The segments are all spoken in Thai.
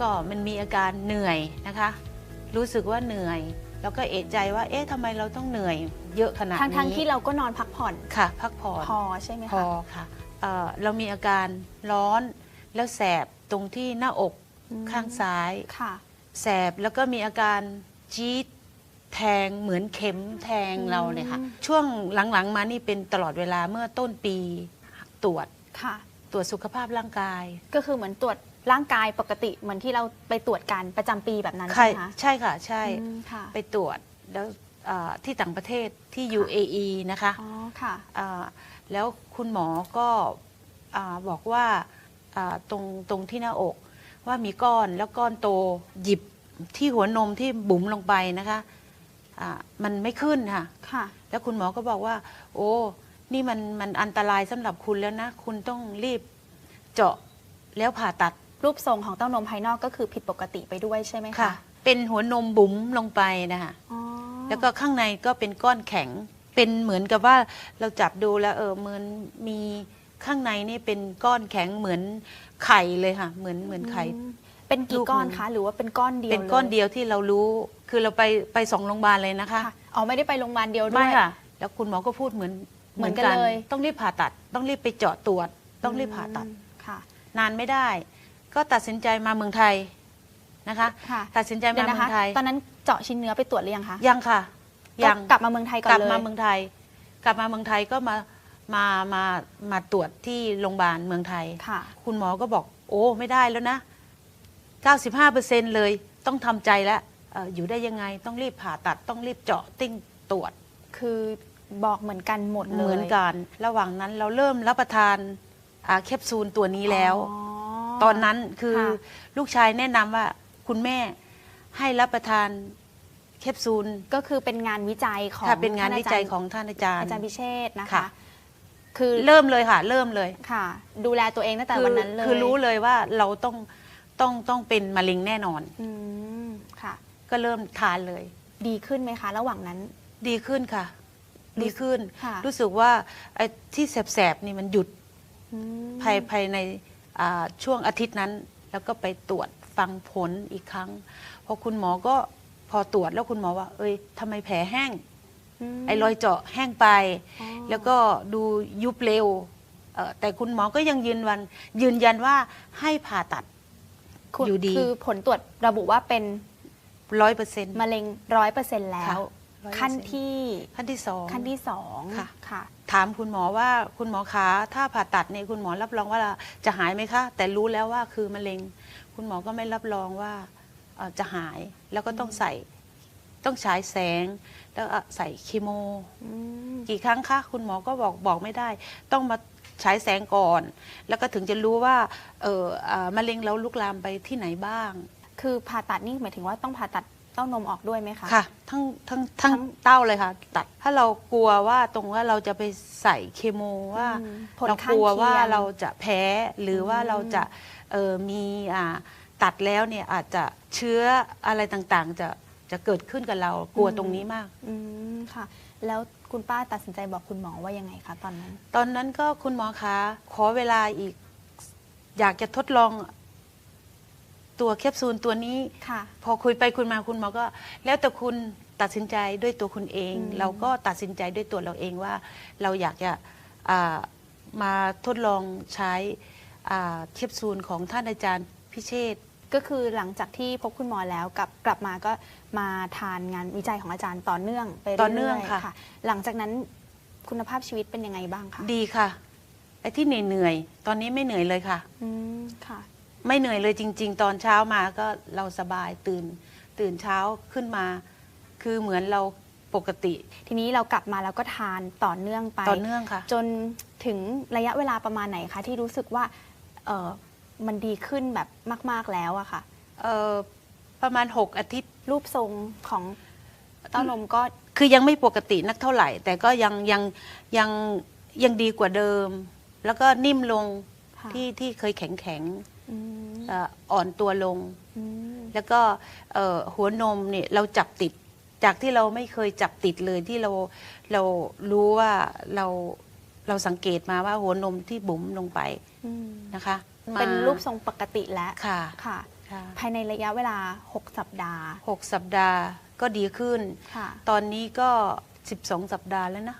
ก็มันมีอาการเหนื่อยนะคะ รู้สึกว่าเหนื่อย แล้วก็เอะใจว่า เอ๊ะทำไมเราต้องเหนื่อยเยอะขนาดทั้งนี้ทั้งที่เราก็นอนพักผ่อนค่ะ พักผ่อนพอใช่ไหมพอคะค่ะเอ่อเรามีอาการร้อนแล้วแสบตรงที่หน้าอกอืมข้างซ้ายค่ะ แสบแล้วก็มีอาการจี๊ดแทงเหมือนเข็มแทงเราเลยค่ะอืมช่วงหลังๆมานี่เป็นตลอดเวลาเมื่อต้นปีตรวจค่ะ ตรวจสุขภาพร่างกาย ก็คือเหมือนตรวจ ร่างกายปกติเหมือนที่เราไปตรวจกันประจำปีแบบนั้นใช่ใช่ไหมคะใช่ค่ะ ใช่ อืมค่ะไปตรวจแล้วเอ่อที่ต่างประเทศที่ UAE นะคะอ๋อค่ะ อ่าแล้วคุณหมอก็อ่าบอกว่าอ่าตรงตรงที่หน้าอกว่ามีก้อนแล้วก้อนโตหยิบที่หัวนมที่บุ๋มลงไปนะคะอ่ามันไม่ขึ้นค่ะ ค่ะ แล้วคุณหมอก็บอกว่า โอ้ นี่มันมันอันตรายสำหรับคุณแล้วนะ คุณต้องรีบเจาะแล้วผ่าตัด รูปทรงของเต้านมภายนอกก็คือผิดปกติไปด้วยใช่ไหมคะ ค่ะ เป็นหัวนมบุ๋มลงไปนะคะอ๋อแล้วก็ข้างในก็เป็นก้อนแข็ง เป็นเหมือนกับว่าเราจับดูแล้วเออเหมือนมีข้างในนี่เป็นก้อนแข็งเหมือนไข่เลยค่ะ เหมือนเหมือนไข่ อืมเป็นลูกี่กก้อนหนึ่ง คะ หรือว่าเป็นก้อนเดียวเป็นก้อนลเดียวที่เรารู้ คือเราไปไปสองโรงพยาบาลเลยนะคะ ค่ะอ๋อไม่ได้ไปโรงพยาบาลเดียวด้ไม่วย ค่ะ แล้วคุณหมอก็พูดเหมือนเหมือนกันเลย ต้องรีบผ่าตัด ต้องรีบไปเจาะตรวจ ต้องรีบผ่าตัด อืมค่ะ นานไม่ได้ ก็ตัดสินใจมาเมืองไทยนะคะ ค่ะตัดสินใจเดี๋มายวนะเมืคะองไทยตอนนั้นเจาะชิ้นเนื้อไปตรวจหรือยังคะยังค่ะยังก็กลับมาเมืองไทยก่อนกลับเลยมาเมืองไทย กลับมาเมืองไทยก็มามามามาตรวจที่โรงพยาบาลเมืองไทย ค่ะ คุณหมอก็บอกโอ้ไม่ได้แล้วนะ 95%เลยต้องทำใจแล้วเอ่ออยู่ได้ยังไงต้องรีบผ่าตัดต้องรีบเจาะติ้งตรวจ คือบอกเหมือนกันหมดเลยเหมือนกัน ระหว่างนั้นเราเริ่มรับประทานอ่าแคปซูลตัวนี้แล้ว อ๋อ ตอนนั้นคือค่ะ ลูกชายแนะนำว่าคุณแม่ให้รับประทานแคปซูลก็คือเป็นงานวิจัยของถ้าเป็นงานท่วิจัยของท่านอาจารย์ อาจารย์พิเชษฐ์นะคะ ค่ะ คือเริ่มเลยค่ะ เริ่มเลยค่ะ ดูแลตัวเองตั้งแต่คือวันนั้นเลยคือรู้เลยว่าเราต้องต้องต้องเป็นมะเร็งแน่นอน อืมค่ะ ก็เริ่มทานเลย ดีขึ้นไหมคะ ระหว่างนั้น ดีขึ้นค่ะดีขึ้น ค่ะ รู้สึกว่าไอ้ที่แสบๆนี่มันหยุดอืมภายภายในอ่า ช่วงอาทิตย์นั้น แล้วก็ไปตรวจฟังผลอีกครั้ง พอคุณหมอก็พอตรวจแล้วคุณหมอว่า เอ้ยทำไมแผลแห้งมไอ้รอยเจาะแห้งไปอ๋อแล้วก็ดูยุบเร็วเอ่อแต่คุณหมอก็ยังยืนวันยืนยันว่าให้ผ่าตัดคุณอยู่ดี คือผลตรวจระบุว่าเป็นร้อยเปอร์เซ็นต์มะเร็งร้อยเปอร์เซ็นต์แล้วค่ะ100% ขั้นที่ขั้นที่สองขั้นที่สองค่ะค่ะ ถามคุณหมอว่าคุณหมอคะถ้าผ่าตัดเนี่ยคุณหมอรับรองว่าจะหายไหมคะ แต่รู้แล้วว่าคือมะเร็ง คุณหมอก็ไม่รับรองว่าเอ่อจะหายแล้วก็ต้องใส่ต้องฉายแสง แล้วก็ใส่คีโมอืมกี่ครั้งคะคุณหมอก็บอกบอกไม่ได้ ต้องมาฉายแสงก่อน แล้วก็ถึงจะรู้ว่าเอออ่ามะเร็งเราลุกลามไปที่ไหนบ้าง คือผ่าตัดนี่หมายถึงว่าต้องผ่าตัดเต้านมออกด้วยไหมคะ ค่ะ ทั้งทั้งทั้งทั้งเต้าเลยค่ะ ตัดถ้าเรากลัวว่าตรงว่าเราจะไปใส่เคโมว่าอืมผลเราข้างกลัวว่าเคียง เราจะแพ้หรือว่าอืมเราจะเออมีอ่าตัดแล้วเนี่ยอาจจะเชื้ออะไรต่างๆ จะจะเกิดขึ้นกับเรากลัวตรงนี้มาก อืมค่ะ แล้วคุณป้าตัดสินใจบอกคุณหมอว่ายังไงคะตอนนั้น ตอนนั้นก็คุณหมอคะขอเวลาอีก อยากจะทดลอง ตัวแคปซูลตัวนี้ ค่ะพอคุยไปคุยมาคุณหมอก็ แล้วแต่คุณตัดสินใจด้วยตัวคุณเองอืมเราก็ตัดสินใจด้วยตัวเราเองว่า เราอยากจะอ่ามาทดลองใช้อ่าแคปซูลของท่านอาจารย์พิเชษฐ์ ก็คือหลังจากที่พบคุณหมอแล้วกลับกลับมาก็มาทานงานวิจัยของอาจารย์ต่อเนื่องไปเรื่ต่อเนื่องอยค่ะๆค่ะ หลังจากนั้นคุณภาพชีวิตเป็นยังไงบ้างคะดีค่ะไอ้ที่เหนื่อยๆตอนนี้ไม่เหนื่อยเลยค่ะ อืมค่ะ ไม่เหนื่อยเลยจริง ๆ ตอนเช้ามาก็เราสบายตื่น ตื่นเช้าขึ้นมา คือเหมือนเราปกติ ทีนี้เรากลับมาแล้วก็ทานต่อเนื่องไปต่อเนื่องค่ะ จนถึงระยะเวลาประมาณไหนคะ ที่รู้สึกว่าเออมันดีขึ้นแบบมาก ๆแล้วอะค่ะ เอ่อประมาณ 6 อาทิตย์ รูปทรงของเต้านมก็คือยังไม่ปกตินักเท่าไหร่ แต่ก็ยังยังยังยังดีกว่าเดิม แล้วก็นิ่มลงค่ะ ที่ที่เคยแข็งแข็งอืมๆ เอ่ออ่อนตัวลงอืมแล้วก็เอ่อหัวนมเนี่ยเราจับติด จากที่เราไม่เคยจับติดเลยที่เราเรารู้ว่าเราเราสังเกตมาว่าหัวนมที่บุ๋มลงไปอืมนะคะมาเป็นรูปทรงปกติแล้วค่ะ ค่ะ ค่ะภายในระยะเวลา 6 สัปดาห์ หกสัปดาห์ก็ดีขึ้น ค่ะ ตอนนี้ก็ 12 สัปดาห์แล้วนะ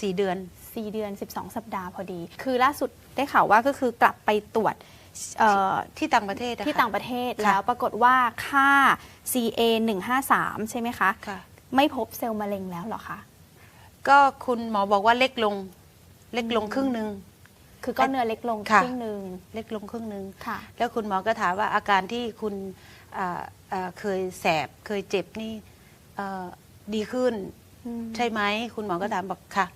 สี่เดือน 4 เดือน 12 สัปดาห์พอดี คือล่าสุดได้ข่าวว่าก็คือกลับไปตรวจ เอ่อที่ต่างประเทศอะที่ค่ะ ต่างประเทศค่ะ แล้วปรากฏว่าค่า CA 153ใช่ไหมคะ ค่ะ ไม่พบเซลล์มะเร็งแล้วเหรอคะ ก็คุณหมอบอกว่าเล็กลง เล็กลงครึ่งหนึ่ง คือก้อนเนื้อเล็กลงคค่ะรึ่งหนึ่งเล็กลงครึ่งหนึ่ง ค่ะ แล้วคุณหมอก็ถามว่าอาการที่คุณอ่าอ่าเคยแสบเคยเจ็บนี่เอ่อดีขึ้นอืมใช่ไหม คุณหมอก็ถามบอกค่ะ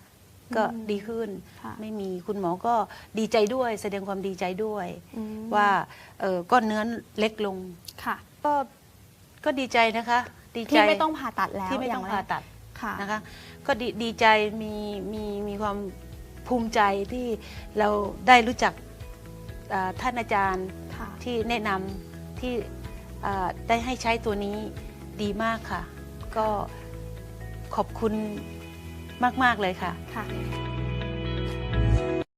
ก็อืมดีขึ้นค่ะไม่มีคุณหมอก็ดีใจด้วย แสดงความดีใจด้วยอืมว่าเอ่อก้อนเนื้อเล็กลงค่ะก็ก็ดีใจนะคะ ดีใจที่ไม่ต้องผ่าตัดแล้วที่ไม่ต้องย่แรผ่ากตัดค่ะนะคะ ก็ดีดีใจมีมีมีความภูมิใจที่เราได้รู้จักอ่าท่านอาจารย์ค่ะที่แนะนำที่อ่าได้ให้ใช้ตัวนี้ดีมากค่ะ ก็ขอบคุณ มาก ๆ เลยค่ะค่ะ